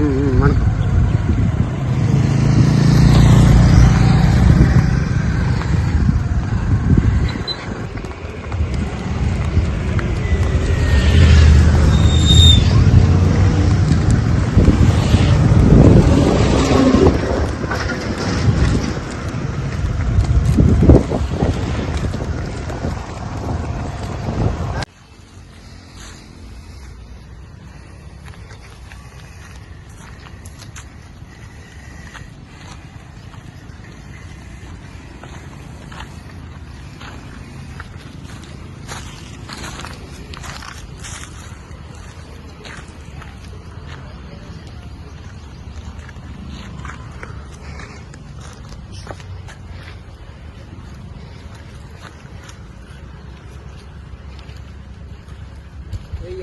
嗯嗯，完了。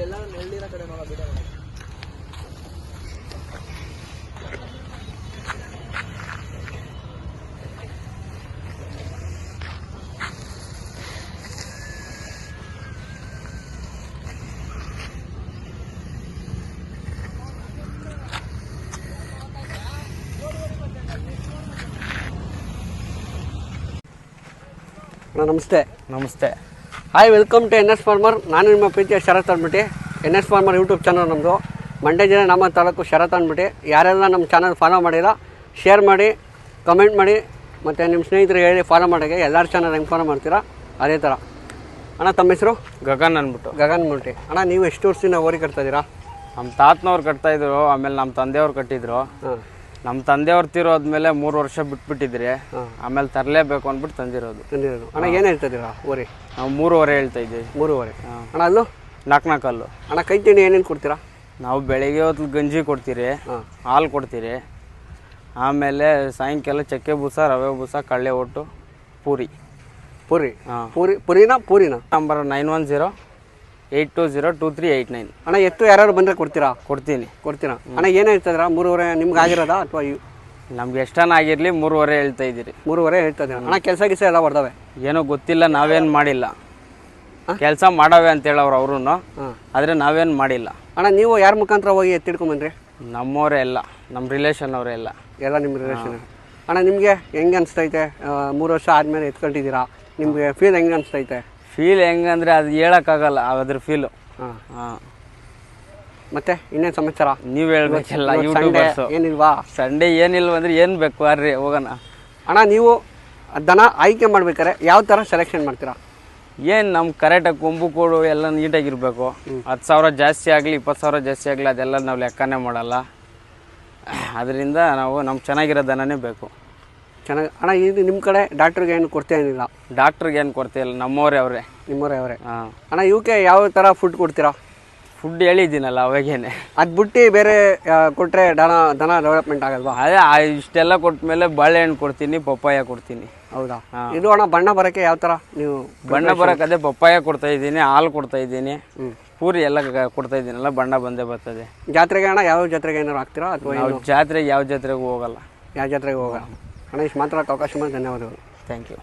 ಎಲ್ಲ ನೆಳ್ಳಿರೋ ಕಡೆ ನೋಡೋ ಬಿಡ ಅಣ್ಣ ನಮಸ್ತೆ. ನಮಸ್ತೆ. Hi welcome to N S farmer ನಾನು ನಿಮ್ಮ ಪ್ರೀತಿಯ ಶರತ್ ಅಂದ್ಬಿಟ್ಟು. N S farmer YouTube channel ನಮ್ಮದು ಮಂಡ್ಯ ಜಿಲ್ಲೆ ನಮ್ಮ ತಾಲೂಕು ಶರತ್ ಅಂದ್ಬಿಟ್ಟು. ಯಾರೆಲ್ಲ ನಮ್ಮ ಚಾನಲ್ ಫಾಲೋ ಮಾಡಿಲ್ಲ ಶೇರ್ ಮಾಡಿ ಕಮೆಂಟ್ ಮಾಡಿ ಮತ್ತು ನಿಮ್ಮ ಸ್ನೇಹಿತರು ಹೇಳಿ ಫಾಲೋ ಮಾಡೋಕ್ಕೆ ಎಲ್ಲರ ಚಾನಲ್ ಹೆಂಗೆ ಫಾಲೋ ಮಾಡ್ತೀರಾ ಅದೇ ಥರ ಅಣ್ಣ ತಮ್ಮ ಹೆಸರು? ಗಗನ್ ಅಂದ್ಬಿಟ್ಟು. ಗಗನ್ ಮುಲ್ಟಿ ಅಣ್ಣ ನೀವು ಎಷ್ಟು ವರ್ಷದಿಂದ ಓರಿ ಕಟ್ತಾ ಇದ್ದೀರಾ? ನಮ್ಮ ತಾತನವ್ರು ಕಟ್ತಾಯಿದ್ರು ಆಮೇಲೆ ನಮ್ಮ ತಂದೆಯವ್ರು ಕಟ್ಟಿದ್ರು. ಹಾಂ. ನಮ್ಮ ತಂದೆಯವ್ರು ತೀರೋದ್ಮೇಲೆ ಮೂರು ವರ್ಷ ಬಿಟ್ಬಿಟ್ಟಿದ್ರಿ. ಆಮೇಲೆ ತರಲೇಬೇಕು ಅಂದ್ಬಿಟ್ಟು ತಂದಿರೋದು. ತಂದಿರೋದು. ಅಣ್ಣ ಏನು ಹೇಳ್ತಾ ಇದ್ದೀರಾ? ಓರಿ. ನಾವು ಮೂರುವರೆ ಹೇಳ್ತಾ ಇದ್ದೀವಿ. ಮೂರುವರೆ. ಅಣ್ಣ ಅಲ್ಲು? ನಾಲ್ಕು ನಾಲ್ಕಲ್ಲು ಅಣ್ಣ ಕೈ ತಿಂಡಿ ಏನೇನು ಕೊಡ್ತೀರಾ? ನಾವು ಬೆಳಿಗ್ಗೆ ಹೊತ್ತು ಗಂಜಿ ಕೊಡ್ತೀರಿ ಹಾಂ. ಹಾಲು ಕೊಡ್ತೀರಿ ಆಮೇಲೆ ಸಾಯಂಕಾಲ ಚಕ್ಕೆ ಬೂಸ ರವೆ ಬೂಸ ಕಳ್ಳೆ ಒಟ್ಟು ಪೂರಿ. ಪೂರಿ? ಹಾಂ. ಪೂರಿ ಪೂರಿನಾ ಪೂರಿನಾ? Number nine one zero eight two zero two three eight nine. ಅಣ್ಣ ಎತ್ತು ಯಾರು ಬಂದರೆ ಕೊಡ್ತೀರಾ? ಕೊಡ್ತೀನಿ. ಕೊಡ್ತೀರಾ? ಅಣ್ಣ ಏನು ಹೇಳ್ತಿದ್ರ ಮೂರುವರೆ ನಿಮ್ಗೆ ಆಗಿರೋದಾ ಅಥವಾ ನಮ್ಗೆ ಎಷ್ಟನ ಆಗಿರಲಿ ಮೂರುವರೆ ಹೇಳ್ತಾ ಇದ್ದೀರಿ. ಮೂರುವರೆ ಹೇಳ್ತಾ ಇದ್ದೀರಾ? ಅಣ್ಣ ಕೆಲಸ ಗಿಸ ಎಲ್ಲ ಬರ್ದವೆ ಏನೋ ಗೊತ್ತಿಲ್ಲ ನಾವೇನು ಮಾಡಿಲ್ಲ. ಕೆಲಸ ಮಾಡವೆ ಅಂತ ಅವ್ರು ಅವರು ಆದರೆ ನಾವೇನು ಮಾಡಿಲ್ಲ. ಅಣ್ಣ ನೀವು ಯಾರ ಮುಖಾಂತರ ಹೋಗಿ ಎತ್ತಿಡ್ಕೊಂಬಂದ್ರಿ ನಮ್ಮವರೇ ಎಲ್ಲ ನಮ್ಮ ರಿಲೇಷನ್ ಅವರೇ ಎಲ್ಲ ಎಲ್ಲ ನಿಮ್ಮ ರಿಲೇಷನ್ ಅಣ್ಣ ನಿಮಗೆ ಹೆಂಗೆ ಅನಿಸ್ತೈತೆ? ಮೂರು ವರ್ಷ ಆದಮೇಲೆ ಎತ್ಕೊಂಡಿದ್ದೀರಾ? ನಿಮಗೆ ಫೀಲ್ ಹೆಂಗೆ ಅನಿಸ್ತೈತೆ? ಫೀಲ್ ಹೆಂಗಂದ್ರೆ ಅದು ಹೇಳೋಕ್ಕಾಗಲ್ಲ ಅದ್ರ ಫೀಲು ಹಾಂ. ಹಾಂ. ಮತ್ತೆ ಇನ್ನೇನು ಸಮಾಚಾರ? ನೀವು ಹೇಳ್ಬೇಕಲ್ಲ ಯೂಟ್ಯೂಬರ್ಸು ಏನಿಲ್ವಾ? ಸಂಡೇ ಏನಿಲ್ವ ಅಂದ್ರೆ ಏನು ಬೇಕು ಬರ್ರಿ ಹೋಗೋಣ. ಅಣ್ಣ ನೀವು ದನ ಆಯ್ಕೆ ಮಾಡ್ಬೇಕಾರೆ ಯಾವ ಥರ ಸೆಲೆಕ್ಷನ್ ಮಾಡ್ತೀರಾ? ಏನು ನಮ್ಮ ಕರೆಕ್ಟಾಗಿ ಕೊಂಬು ಕೋಡು ಎಲ್ಲ ನೀಟಾಗಿರಬೇಕು ಹತ್ತು ಸಾವಿರ ಜಾಸ್ತಿ ಆಗಲಿ ಇಪ್ಪತ್ತು ಸಾವಿರ ಜಾಸ್ತಿ ಆಗಲಿ ಅದೆಲ್ಲ ನಾವು ಲೆಕ್ಕನೇ ಮಾಡಲ್ಲ. ಅದರಿಂದ ನಾವು ನಮ್ಗೆ ಚೆನ್ನಾಗಿರೋ ದನನೇ ಬೇಕು. ಚೆನ್ನಾಗಿ ಅಣ್ಣ ಇದು ನಿಮ್ಮ ಕಡೆ ಡಾಕ್ಟ್ರಿಗೆ ಏನು ಕೊಡ್ತಾ ಏನಿಲ್ಲ? ಡಾಕ್ಟ್ರಿಗೆ ಏನು ಕೊಡ್ತಿಲ್ಲ ನಮ್ಮವರೇ ಅವರೇ. ನಿಮ್ಮವರೇ ಅವರೇ. ಹಾಂ. ಅಣ್ಣ ಇವಕ್ಕೆ ಯಾವ ಥರ ಫುಡ್ ಕೊಡ್ತೀರಾ? ಫುಡ್ ಹೇಳಿದ್ದೀನಲ್ಲ ಅವಾಗೇನೆ. ಅದು ಬಿಟ್ಟು ಬೇರೆ ಕೊಟ್ಟರೆ ದನ ದನ ಡೆವಲಪ್ಮೆಂಟ್ ಆಗಲ್ವಾ? ಅದೇ ಆ ಇಷ್ಟೆಲ್ಲ ಕೊಟ್ಮೇಲೆ ಬಾಳೆಹಣ್ಣು ಕೊಡ್ತೀನಿ ಪಪ್ಪಾಯ ಕೊಡ್ತೀನಿ. ಹೌದಾ? ಇದು ಅಣ್ಣ ಬಣ್ಣ ಬರೋಕ್ಕೆ ಯಾವ ಥರ ನೀವು ಬಣ್ಣ ಬರಕ್ಕೆ ಅದೇ ಪಪ್ಪಾಯ ಕೊಡ್ತಾ ಇದ್ದೀನಿ ಹಾಲು ಕೊಡ್ತಾ ಇದ್ದೀನಿ. ಪೂರಿ ಎಲ್ಲ ಕೊಡ್ತಾ ಇದ್ದೀನಲ್ಲ ಬಣ್ಣ ಬಂದೇ ಬರ್ತದೆ. ಜಾತ್ರೆಗೆ ಅಣ್ಣ ಯಾವ ಜಾತ್ರೆಗೆ ಏನಾರು ಹಾಕ್ತೀರಾ ಅಥವಾ ಜಾತ್ರೆಗೆ ಯಾವ ಜಾತ್ರೆಗೂ ಹೋಗಲ್ಲ. ಯಾವ ಜಾತ್ರೆಗೆ ಹೋಗ ಅಣ್ಣ ಇಷ್ಟು ಅವಕಾಶ ಮಾಡಿ ಧನ್ಯವಾದಗಳು. Thank you